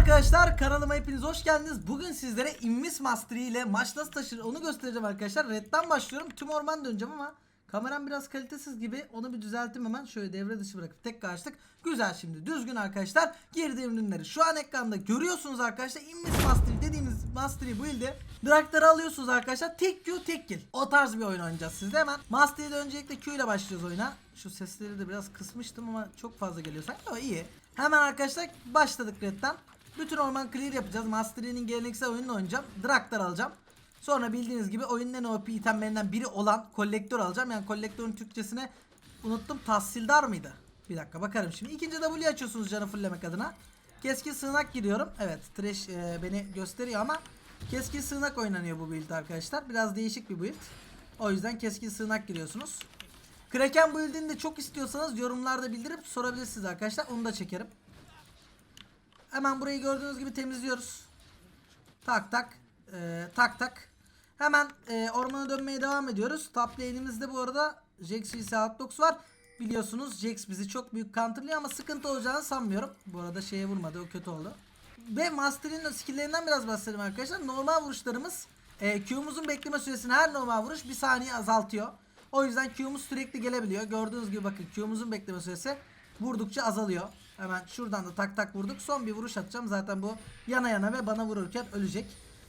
arkadaşlar kanalıma hepiniz hoş geldiniz. Bugün sizlere Invis Mastery ile maç nasıl taşır onu göstereceğim arkadaşlar. Red'den başlıyorum. Tüm orman döneceğim ama kameram biraz kalitesiz gibi. Onu bir düzelttim hemen. Şöyle devre dışı bırakıp tek açtık. Güzel şimdi düzgün arkadaşlar. Girdiğim ürünleri şu an ekranda görüyorsunuz arkadaşlar. Invis Mastery dediğimiz Mastery build'i Drakları alıyorsunuz arkadaşlar. Tek Q tek kill. O tarz bir oyun oynayacağız sizde hemen. Mastery'de öncelikle Q ile başlıyoruz oyuna. Şu sesleri de biraz kısmıştım ama çok fazla geliyor sanki. O iyi. Hemen arkadaşlar başladık Red'den. Bütün orman clear yapacağız. Mastery'nin geleneksel oyununu oynayacağım. Draktar alacağım. Sonra bildiğiniz gibi oyunun en OP itemlerinden biri olan kolektör alacağım. Yani kolektörün Türkçesine unuttum. Tahsildar mıydı? Bir dakika bakarım şimdi. İkinci W açıyorsunuz canı fulllemek adına. Keskin sığınak giriyorum. Evet trash e, beni gösteriyor ama keskin sığınak oynanıyor bu build arkadaşlar. Biraz değişik bir build. O yüzden keskin sığınak giriyorsunuz. Kraken build'ini de çok istiyorsanız yorumlarda bildirip sorabilirsiniz arkadaşlar. Onu da çekerim. Hemen burayı gördüğünüz gibi temizliyoruz. Tak tak. e, tak tak. Hemen e, ormana dönmeye devam ediyoruz. Top lane'imizde bu arada Jax vs Outbox var. Biliyorsunuz Jax bizi çok büyük counterlıyor ama sıkıntı olacağını sanmıyorum. Bu arada şeye vurmadı o kötü oldu. Ve Master'in skill'lerinden biraz bahsedelim arkadaşlar. Normal vuruşlarımız e, Q'muzun bekleme süresini her normal vuruş bir saniye azaltıyor. O yüzden Q'muz sürekli gelebiliyor. Gördüğünüz gibi bakın Q'muzun bekleme süresi vurdukça azalıyor. Hemen şuradan da tak tak vurduk. Son bir vuruş atacağım. Zaten bu yana yana ve bana vururken ölecek.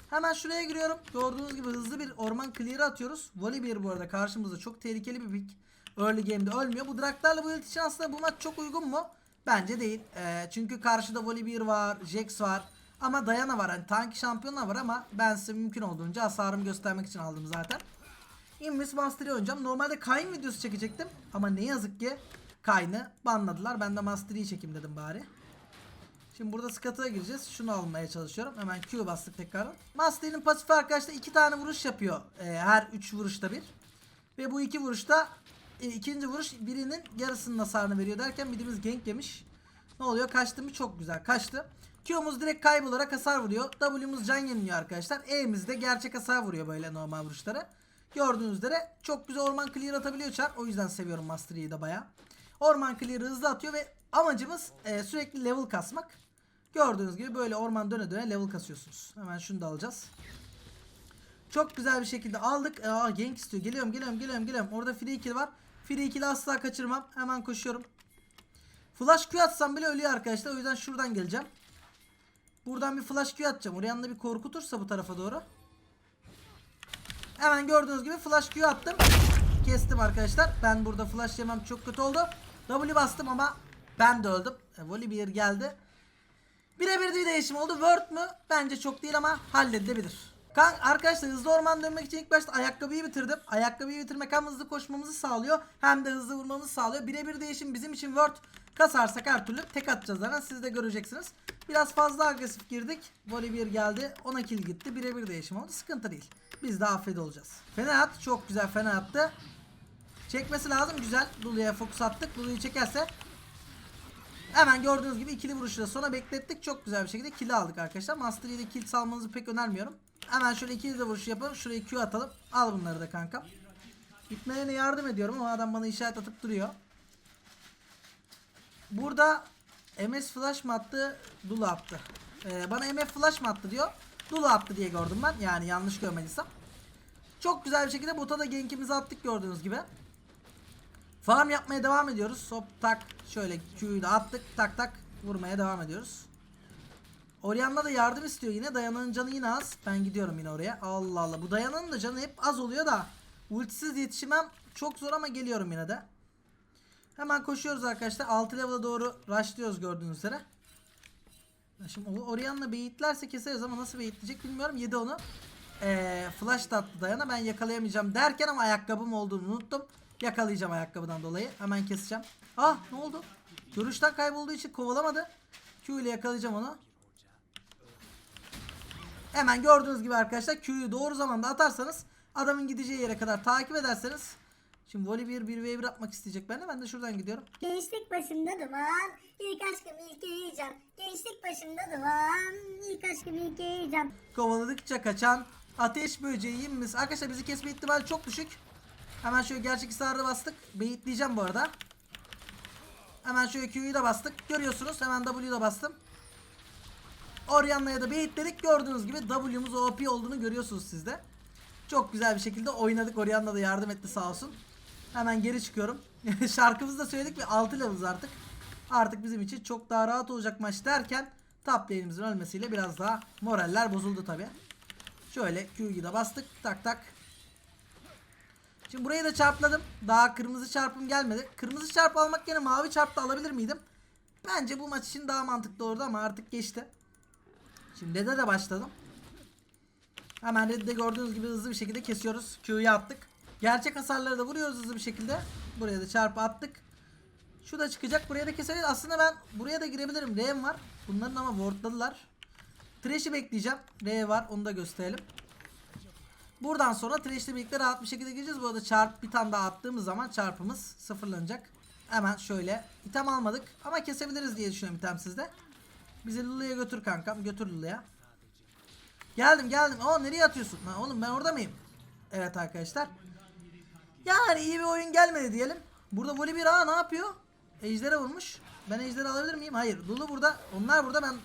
Hemen şuraya giriyorum. Gördüğünüz gibi hızlı bir orman clear'ı atıyoruz. Volibear bu arada karşımızda çok tehlikeli bir pick. Early game'de ölmüyor. Bu Draktar'la bu için aslında bu maç çok uygun mu? Bence değil. Ee, çünkü karşıda Volibear var, Jax var. Ama Diana var. Hani tank şampiyonlar var ama ben size mümkün olduğunca hasarımı göstermek için aldım zaten. Invis Mastery oynayacağım. Normalde Kayn videosu çekecektim. Ama ne yazık ki Kayn'ı banladılar. Ben de Mastery'yi çekeyim dedim bari. Şimdi burada Skat'a gireceğiz. Şunu almaya çalışıyorum. Hemen Q bastık tekrar. Mastery'nin pasifi arkadaşlar iki tane vuruş yapıyor. Ee, her üç vuruşta bir. Ve bu iki vuruşta e, ikinci vuruş birinin yarısının hasarını veriyor derken birimiz gank yemiş. Ne oluyor? Kaçtı mı? Çok güzel. Kaçtı. Q'muz direkt kaybolarak hasar vuruyor. W'muz can yeniliyor arkadaşlar. E'miz de gerçek hasar vuruyor böyle normal vuruşlara. Gördüğünüz üzere çok güzel orman clear atabiliyor Char. O yüzden seviyorum Mastery'yi de baya. Orman clear'ı hızlı atıyor ve amacımız e, sürekli level kasmak. Gördüğünüz gibi böyle orman döne döne level kasıyorsunuz. Hemen şunu da alacağız. Çok güzel bir şekilde aldık. Aa gank istiyor. Geliyorum geliyorum geliyorum geliyorum. Orada free kill var. Free kill'i asla kaçırmam. Hemen koşuyorum. Flash Q atsam bile ölüyor arkadaşlar. O yüzden şuradan geleceğim. Buradan bir flash Q atacağım. Oraya yanında bir korkutursa bu tarafa doğru. Hemen gördüğünüz gibi flash Q attım. Kestim arkadaşlar. Ben burada flash yemem çok kötü oldu. W bastım ama ben de öldüm. E, Volibear geldi. Birebir bir değişim oldu. Word mü? Bence çok değil ama halledilebilir. Kan arkadaşlar hızlı orman dönmek için ilk başta ayakkabıyı bitirdim. Ayakkabıyı bitirmek hem hızlı koşmamızı sağlıyor hem de hızlı vurmamızı sağlıyor. Birebir değişim bizim için Word kasarsak her türlü tek atacağız zaten siz de göreceksiniz. Biraz fazla agresif girdik. Volibear geldi. Ona kill gitti. Birebir değişim oldu. Sıkıntı değil. Biz de affed olacağız. Fena at. Çok güzel fena attı. Çekmesi lazım. Güzel. Lulu'ya fokus attık. Lulu'yu çekerse Hemen gördüğünüz gibi ikili vuruşla sonra beklettik. Çok güzel bir şekilde kill aldık arkadaşlar. Master ile kill salmanızı pek önermiyorum. Hemen şöyle ikili de vuruş yapalım. Şuraya Q atalım. Al bunları da kankam. Gitmelerine yardım ediyorum ama adam bana işaret atıp duruyor. Burada MS flash mı attı? Dulu attı. Ee, bana MF flash mı attı diyor. Dulu attı diye gördüm ben. Yani yanlış görmediysem. Çok güzel bir şekilde bota da gankimizi attık gördüğünüz gibi. Farm yapmaya devam ediyoruz. Hop tak şöyle Q'yu da attık. Tak tak vurmaya devam ediyoruz. Orianna da yardım istiyor yine. Dayana'nın canı yine az. Ben gidiyorum yine oraya. Allah Allah. Bu Dayana'nın da canı hep az oluyor da. Ultisiz yetişmem çok zor ama geliyorum yine de. Hemen koşuyoruz arkadaşlar. 6 level'a doğru rushlıyoruz gördüğünüz üzere. Şimdi Orianna beyitlerse keseriz ama nasıl beyitleyecek bilmiyorum. Yedi onu. Ee, flash da attı Dayana. Ben yakalayamayacağım derken ama ayakkabım olduğunu unuttum. Yakalayacağım ayakkabıdan dolayı. Hemen keseceğim. Ah ne oldu? Görüşten kaybolduğu için kovalamadı. Q ile yakalayacağım onu. Hemen gördüğünüz gibi arkadaşlar Q'yu doğru zamanda atarsanız adamın gideceği yere kadar takip ederseniz Şimdi Volibear 1v1 atmak isteyecek bende. Ben de şuradan gidiyorum. Gençlik başımda duman, ilk aşkım ilk heyecan. Gençlik başımda duman, ilk aşkım ilk heyecan. Kovaladıkça kaçan ateş böceğimiz. Arkadaşlar bizi kesme ihtimali çok düşük. Hemen şöyle gerçek ısrarı bastık. Beyitleyeceğim bu arada. Hemen şöyle Q'yu da bastık. Görüyorsunuz hemen W'yu da bastım. Orianna'ya da baitledik. Gördüğünüz gibi W'muz OP olduğunu görüyorsunuz siz de. Çok güzel bir şekilde oynadık. Orianna da yardım etti sağ olsun. Hemen geri çıkıyorum. Şarkımızı da söyledik ve 6 level'ız artık. Artık bizim için çok daha rahat olacak maç derken top lane'imizin ölmesiyle biraz daha moraller bozuldu tabi. Şöyle Q'yu da bastık. Tak tak. Şimdi burayı da çarpladım. Daha kırmızı çarpım gelmedi. Kırmızı çarp almak yerine mavi çarp da alabilir miydim? Bence bu maç için daha mantıklı oldu ama artık geçti. Şimdi Red'e de başladım. Hemen Red'de gördüğünüz gibi hızlı bir şekilde kesiyoruz. Q'yu attık. Gerçek hasarları da vuruyoruz hızlı bir şekilde. Buraya da çarpı attık. Şu da çıkacak. Buraya da keseriz. Aslında ben buraya da girebilirim. R'm var. Bunların ama wardladılar. Thresh'i bekleyeceğim. R var. Onu da gösterelim. Buradan sonra Thresh'le birlikte rahat bir şekilde gireceğiz. Bu arada çarp bir tane daha attığımız zaman çarpımız sıfırlanacak. Hemen şöyle. item almadık. Ama kesebiliriz diye düşünüyorum itemsizde. Bizi Lulu'ya götür kankam. Götür Lulu'ya. Geldim geldim. Oo nereye atıyorsun? Ha, oğlum ben orada mıyım? Evet arkadaşlar. Yani iyi bir oyun gelmedi diyelim. Burada voli bir ağa ne yapıyor? Ejder'e vurmuş. Ben Ejder'i alabilir miyim? Hayır. Lulu burada. Onlar burada. Ben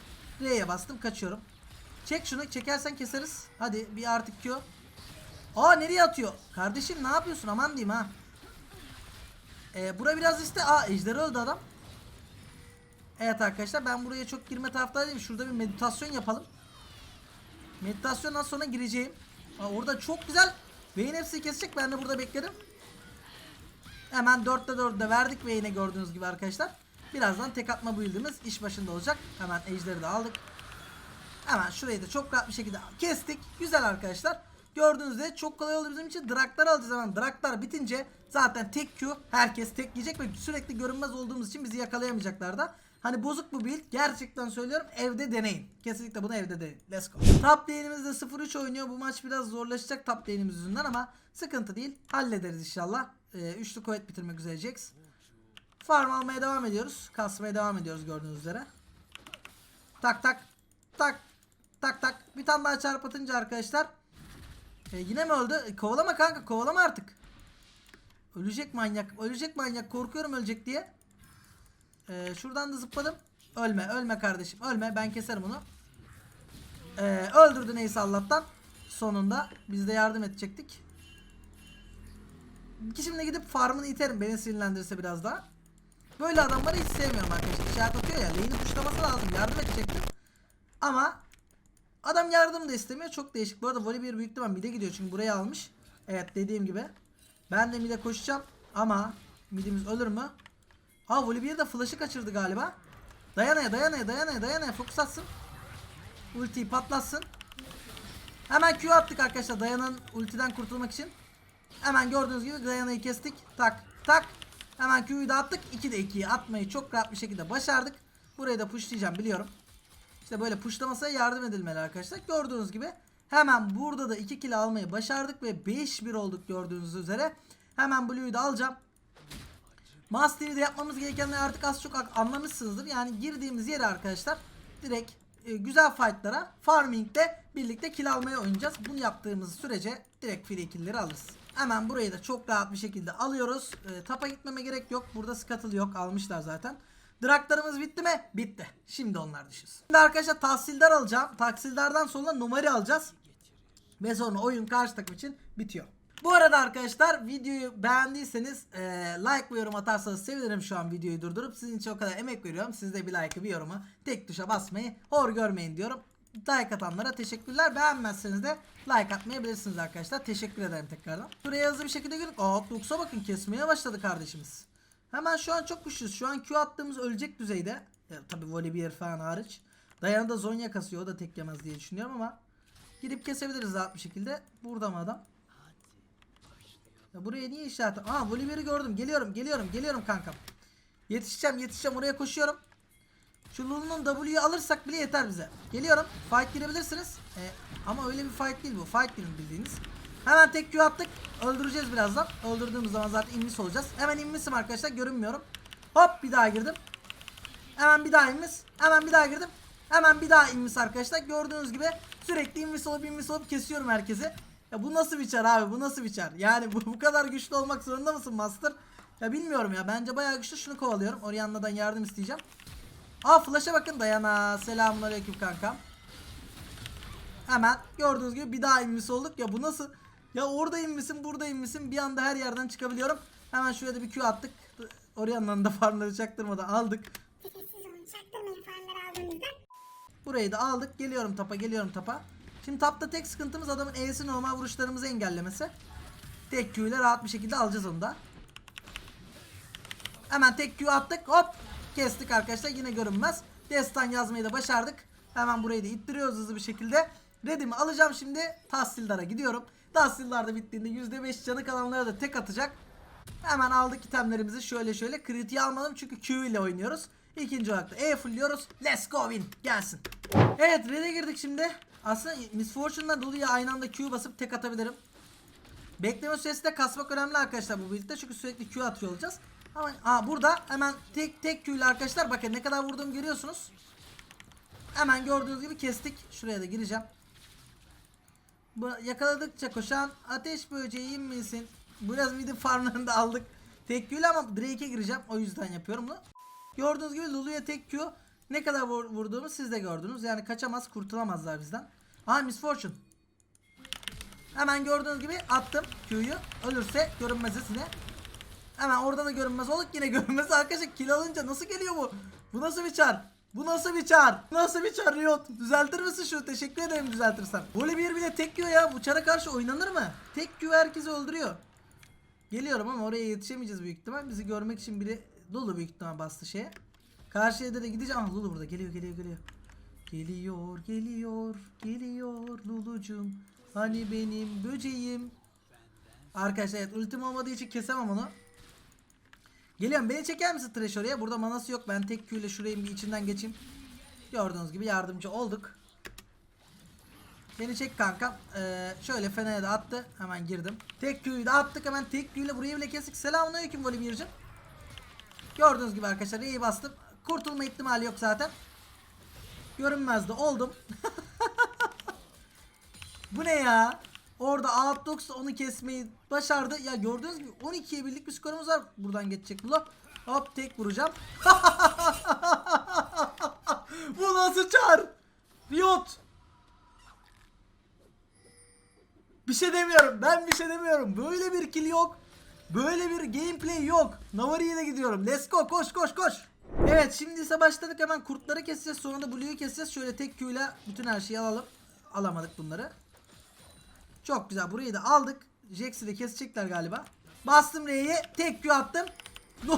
R'ye bastım. Kaçıyorum. Çek şunu. Çekersen keseriz. Hadi bir artık Q. Aa nereye atıyor? Kardeşim ne yapıyorsun? Aman diyeyim ha. Ee, bura biraz işte. Aa Ejder öldü adam. Evet arkadaşlar ben buraya çok girme taraftarıyım. Şurada bir meditasyon yapalım. Meditasyondan sonra gireceğim. Aa, orada çok güzel. Beyin hepsini kesecek. Ben de burada bekledim. Hemen 4'te 4'de verdik beyine gördüğünüz gibi arkadaşlar. Birazdan tek atma build'imiz iş başında olacak. Hemen ejderi de aldık. Hemen şurayı da çok rahat bir şekilde kestik. Güzel arkadaşlar. Gördüğünüz üzere çok kolay oldu bizim için. Draklar alacağız hemen. Draklar bitince zaten tek Q herkes tek yiyecek ve sürekli görünmez olduğumuz için bizi yakalayamayacaklar da. Hani bozuk bu build. Gerçekten söylüyorum evde deneyin. Kesinlikle bunu evde deneyin. Let's go. Top lane'imiz de 0-3 oynuyor. Bu maç biraz zorlaşacak top lane'imiz yüzünden ama sıkıntı değil. Hallederiz inşallah. Ee, üçlü kuvvet bitirmek üzere Jax. Farm almaya devam ediyoruz. Kasmaya devam ediyoruz gördüğünüz üzere. Tak tak tak tak tak. Bir tane daha çarp atınca arkadaşlar. E, yine mi öldü? E, kovalama kanka kovalama artık. Ölecek manyak. Ölecek manyak. Korkuyorum ölecek diye. E, şuradan da zıpladım. Ölme ölme kardeşim ölme ben keserim onu. E, öldürdü neyse Allah'tan. Sonunda biz de yardım edecektik. Şimdi gidip farmını iterim beni sinirlendirirse biraz daha. Böyle adamları hiç sevmiyorum arkadaşlar. İşaret atıyor ya. Lane'i puşlaması lazım. Yardım edecektim. Ama adam yardım da istemiyor. Çok değişik. Bu arada Volibear büyük ihtimal mid'e gidiyor. Çünkü buraya almış. Evet dediğim gibi. Ben de mid'e koşacağım. Ama mid'imiz ölür mü? Ha Volibear da flash'ı kaçırdı galiba. Dayanaya dayanaya dayanaya dayanaya fokus atsın. Ultiyi patlatsın. Hemen Q attık arkadaşlar Dayana'nın ultiden kurtulmak için. Hemen gördüğünüz gibi Dayana'yı kestik. Tak tak. Hemen Q'yu da attık. 2'de 2'yi atmayı çok rahat bir şekilde başardık. Burayı da pushlayacağım biliyorum. İşte böyle pushlamasaya yardım edilmeli arkadaşlar. Gördüğünüz gibi hemen burada da 2 kill almayı başardık ve 5-1 olduk gördüğünüz üzere. Hemen Blue'yu da alacağım. Mastery'de yapmamız gerekenleri artık az çok anlamışsınızdır. Yani girdiğimiz yere arkadaşlar direkt e, güzel fightlara farming'de birlikte kill almaya oynayacağız. Bunu yaptığımız sürece direkt free kill'leri alırız. Hemen burayı da çok rahat bir şekilde alıyoruz. E, tapa gitmeme gerek yok. Burada scuttle yok. Almışlar zaten. Draklarımız bitti mi? Bitti. Şimdi onlar düşünsün. Şimdi arkadaşlar tahsildar alacağım. Tahsildardan sonra numara alacağız. Ve sonra oyun karşı takım için bitiyor. Bu arada arkadaşlar videoyu beğendiyseniz e, like ve yorum atarsanız sevinirim şu an videoyu durdurup. Sizin için o kadar emek veriyorum. Siz de bir like'ı bir yorumu tek tuşa basmayı hor görmeyin diyorum. Like atanlara teşekkürler. Beğenmezseniz de like atmayabilirsiniz arkadaşlar. Teşekkür ederim tekrardan. Buraya hızlı bir şekilde görün. Aa Lux'a bakın kesmeye başladı kardeşimiz. Hemen şu an çok güçlüyüz. Şu an Q attığımız ölecek düzeyde. Ya, tabii Volibear falan hariç. Dayanı da Zonya kasıyor. O da tek yemez diye düşünüyorum ama. Gidip kesebiliriz rahat bir şekilde. Burada mı adam? Ya buraya niye işaret? Aa Volibear'ı gördüm. Geliyorum geliyorum geliyorum kankam. Yetişeceğim yetişeceğim oraya koşuyorum. Şu Lulu'nun W'yu alırsak bile yeter bize. Geliyorum. Fight girebilirsiniz. Ee, ama öyle bir fight değil bu. Fight değil bildiğiniz. Hemen tek Q attık. Öldüreceğiz birazdan. Öldürdüğümüz zaman zaten invis olacağız. Hemen invisim arkadaşlar. Görünmüyorum. Hop bir daha girdim. Hemen bir daha invis. Hemen bir daha girdim. Hemen bir daha invis arkadaşlar. Gördüğünüz gibi sürekli invis olup invis olup kesiyorum herkesi. Ya bu nasıl bir çar abi? Bu nasıl bir çar? Yani bu, bu kadar güçlü olmak zorunda mısın Master? Ya bilmiyorum ya. Bence bayağı güçlü. Şunu kovalıyorum. Orianna'dan yardım isteyeceğim. Aa flash'a bakın Dayana. Selamünaleyküm kankam. Hemen gördüğünüz gibi bir daha invis olduk. Ya bu nasıl? Ya orada inmişsin burada inmişsin bir anda her yerden çıkabiliyorum. Hemen şuraya da bir Q attık. Oraya da farmları çaktırmadan aldık. Sessiz olun çaktırmayın farmları aldığınızda. Burayı da aldık. Geliyorum tapa geliyorum tapa. Şimdi tapta tek sıkıntımız adamın E'si normal vuruşlarımızı engellemesi. Tek Q ile rahat bir şekilde alacağız onu da. Hemen tek Q attık. Hop. Kestik arkadaşlar. Yine görünmez. Destan yazmayı da başardık. Hemen burayı da ittiriyoruz hızlı bir şekilde. Redimi alacağım şimdi. Tahsildar'a gidiyorum. Tahsildar da bittiğinde %5 canı kalanlara da tek atacak. Hemen aldık itemlerimizi şöyle şöyle. Kritiği almadım çünkü Q ile oynuyoruz. İkinci olarak da E fullliyoruz. Let's go win. Gelsin. Evet red'e girdik şimdi. Aslında Miss Fortune'dan Lulu'ya aynı anda Q basıp tek atabilirim. Bekleme süresi de kasmak önemli arkadaşlar bu birlikte çünkü sürekli Q atıyor olacağız. Ama aa, burada hemen tek tek Q ile arkadaşlar bakın ne kadar vurduğumu görüyorsunuz. Hemen gördüğünüz gibi kestik. Şuraya da gireceğim. Yakaladıkça koşan ateş böceği misin? Biraz midi farmlarını da aldık. Tek ama Drake'e gireceğim. O yüzden yapıyorum bunu. Gördüğünüz gibi Lulu'ya tek Q. Ne kadar vur, vurduğumu siz de gördünüz. Yani kaçamaz kurtulamazlar bizden. Aha Miss Fortune. Hemen gördüğünüz gibi attım Q'yu. Ölürse görünmez yine. Hemen orada da görünmez olduk yine görünmez. Arkadaşlar kill alınca nasıl geliyor bu? Bu nasıl bir çar? Bu nasıl bir çar? Nasıl bir çar Riot? Düzeltir misin şu? Teşekkür ederim düzeltirsen. Böyle bir bile tek ya. Bu çara karşı oynanır mı? Tek Q herkesi öldürüyor. Geliyorum ama oraya yetişemeyeceğiz büyük ihtimal. Bizi görmek için biri Lulu büyük ihtimal bastı şeye. Karşıya da gideceğim. Ah Lulu burada. Geliyor geliyor geliyor. Geliyor geliyor geliyor Lulucum. Hani benim böceğim. Arkadaşlar evet ultim olmadığı için kesemem onu. Geliyorum beni çeker misin Trash oraya? Burada manası yok. Ben tek Q şurayı bir içinden geçeyim. Gördüğünüz gibi yardımcı olduk. Beni çek kankam. Ee, şöyle Fener'e de attı. Hemen girdim. Tek Q'yu da attık. Hemen tek Q burayı bile kestik. Selamünaleyküm Volibear'cım. Gördüğünüz gibi arkadaşlar iyi bastım. Kurtulma ihtimali yok zaten. Görünmezdi. Oldum. Bu ne ya? Orada Outdox onu kesmeyi başardı. Ya gördüğünüz gibi 12'ye birlik bir skorumuz var. Buradan geçecek bu. Hop tek vuracağım. bu nasıl çar? Riot. Bir şey demiyorum. Ben bir şey demiyorum. Böyle bir kill yok. Böyle bir gameplay yok. Navari'ye de gidiyorum. Let's go. Koş koş koş. Evet şimdi ise başladık hemen kurtları keseceğiz. Sonra da Blue'yu keseceğiz. Şöyle tek Q ile bütün her şeyi alalım. Alamadık bunları. Çok güzel. Burayı da aldık. Jax'i de kesecekler galiba. Bastım R'ye. Tek Q attım.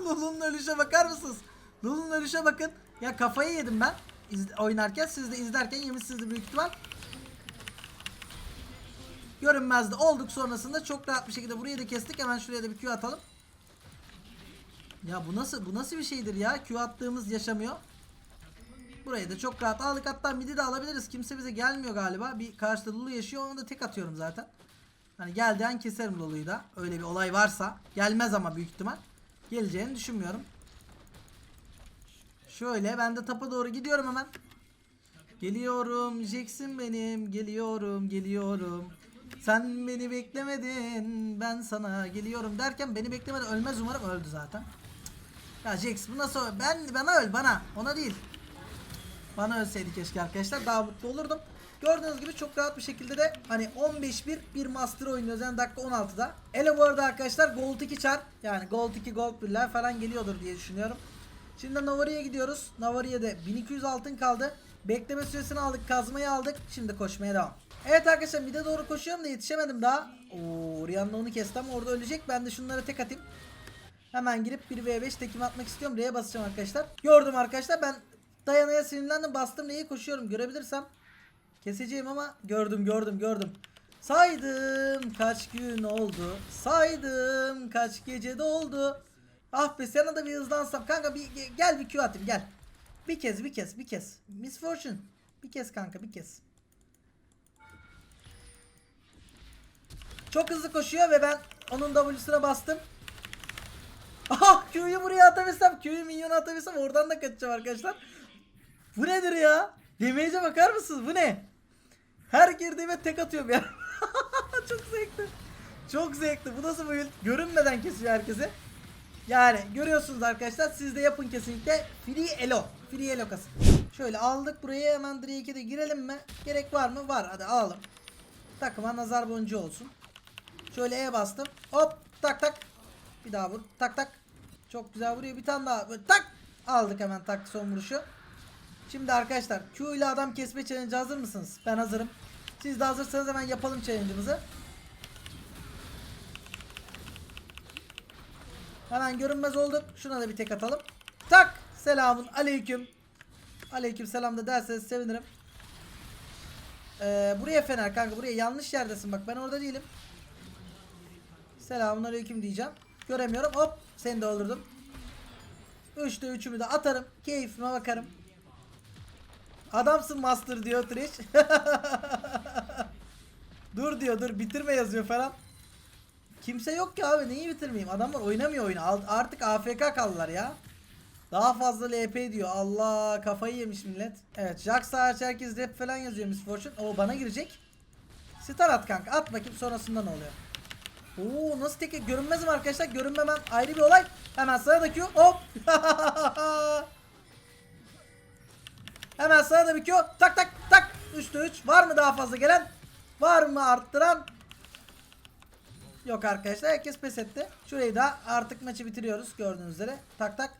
Lulu'nun ölüşe bakar mısınız? Lulu'nun ölüşe bakın. Ya kafayı yedim ben. İz- oynarken siz de izlerken yemişsiniz büyük ihtimal. Görünmezdi. Olduk sonrasında çok rahat bir şekilde burayı da kestik. Hemen şuraya da bir Q atalım. Ya bu nasıl bu nasıl bir şeydir ya? Q attığımız yaşamıyor. Burayı da çok rahat aldık. Hatta midi de alabiliriz. Kimse bize gelmiyor galiba. Bir karşıda Lulu yaşıyor. Onu da tek atıyorum zaten. Hani geldiği keserim Lulu'yu da. Öyle bir olay varsa. Gelmez ama büyük ihtimal. Geleceğini düşünmüyorum. Şöyle ben de tapa doğru gidiyorum hemen. Geliyorum Jackson benim. Geliyorum geliyorum. Sen beni beklemedin. Ben sana geliyorum derken beni beklemeden ölmez umarım öldü zaten. Ya Jax bu nasıl ben bana öl bana ona değil. Bana ölseydi keşke arkadaşlar daha mutlu olurdum. Gördüğünüz gibi çok rahat bir şekilde de hani 15-1 bir master oynuyoruz yani dakika 16'da. Ele bu arada arkadaşlar gold 2 çar yani gold 2 gold 1'ler falan geliyordur diye düşünüyorum. Şimdi Navari'ye gidiyoruz. Navari'ye 1200 altın kaldı. Bekleme süresini aldık kazmayı aldık. Şimdi koşmaya devam. Evet arkadaşlar mide doğru koşuyorum da yetişemedim daha. Oo Rihanna onu kesti ama orada ölecek. Ben de şunlara tek atayım. Hemen girip 1v5 tekim atmak istiyorum. R'ye basacağım arkadaşlar. Gördüm arkadaşlar ben dayanaya sinirlendim bastım R'ye koşuyorum görebilirsem. Keseceğim ama gördüm gördüm gördüm. Saydım kaç gün oldu. Saydım kaç gece doldu. Ah be sana da bir hızlansam. Kanka bir ge- gel bir Q atayım gel. Bir kez bir kez bir kez. Miss Fortune. Bir kez kanka bir kez. Çok hızlı koşuyor ve ben onun W'suna bastım. Aha Q'yu buraya atabilsem Q'yu minyona atabilsem oradan da kaçacağım arkadaşlar. Bu nedir ya? Damage'e bakar mısınız? Bu ne? Her girdiğime tek atıyorum ya. Çok zevkli. Çok zevkli. Bu nasıl build? Görünmeden kesiyor herkese. Yani görüyorsunuz arkadaşlar. Siz de yapın kesinlikle. Free Elo. Free Elo kasın. Şöyle aldık burayı hemen Drake'e de girelim mi? Gerek var mı? Var. Hadi alalım. Takıma nazar boncuğu olsun. Şöyle E bastım. Hop tak tak. Bir daha vur. Tak tak. Çok güzel vuruyor. Bir tane daha. Böyle tak. Aldık hemen tak son vuruşu. Şimdi arkadaşlar Q ile adam kesme challenge hazır mısınız? Ben hazırım. Siz de hazırsanız hemen yapalım challenge'ımızı. Hemen görünmez olduk. Şuna da bir tek atalım. Tak. Selamun aleyküm. Aleyküm selam da derseniz sevinirim. Ee, buraya fener kanka buraya yanlış yerdesin bak ben orada değilim. Selamun aleyküm diyeceğim. Göremiyorum hop seni de öldürdüm. Üçte üçümü de atarım. Keyfime bakarım. Adamsın master diyor Trish. dur diyor dur bitirme yazıyor falan. Kimse yok ki abi neyi bitirmeyeyim adamlar oynamıyor oyunu artık AFK kaldılar ya. Daha fazla LP diyor. Allah kafayı yemiş millet. Evet Jax hariç herkes rap falan yazıyor Miss Fortune. O bana girecek. Star at kanka at bakayım sonrasında ne oluyor. Oo nasıl tek görünmezim arkadaşlar görünmemem ayrı bir olay. Hemen sana da Q hop. Hemen sana da bir Q tak tak tak. 3'te 3 var mı daha fazla gelen? Var mı arttıran? Yok arkadaşlar herkes pes etti. Şurayı da artık maçı bitiriyoruz gördüğünüz üzere. Tak tak.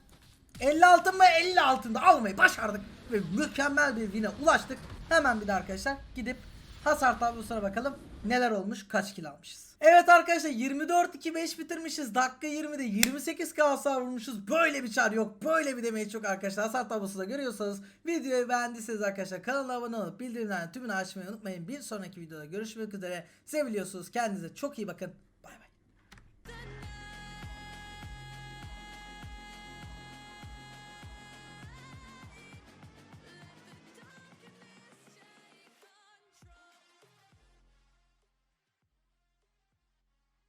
50 altın mı? 50 altında almayı başardık. Ve mükemmel bir win'e ulaştık. Hemen bir de arkadaşlar gidip hasar tablosuna bakalım. Neler olmuş kaç kill almışız. Evet arkadaşlar 24-2-5 bitirmişiz. Dakika 20'de 28k hasar vurmuşuz. Böyle bir çar yok. Böyle bir demeyi çok arkadaşlar. Hasar tablosunda görüyorsanız videoyu beğendiyseniz arkadaşlar kanala abone olup bildirimlerini tümünü açmayı unutmayın. Bir sonraki videoda görüşmek üzere. Seviliyorsunuz. Kendinize çok iyi bakın.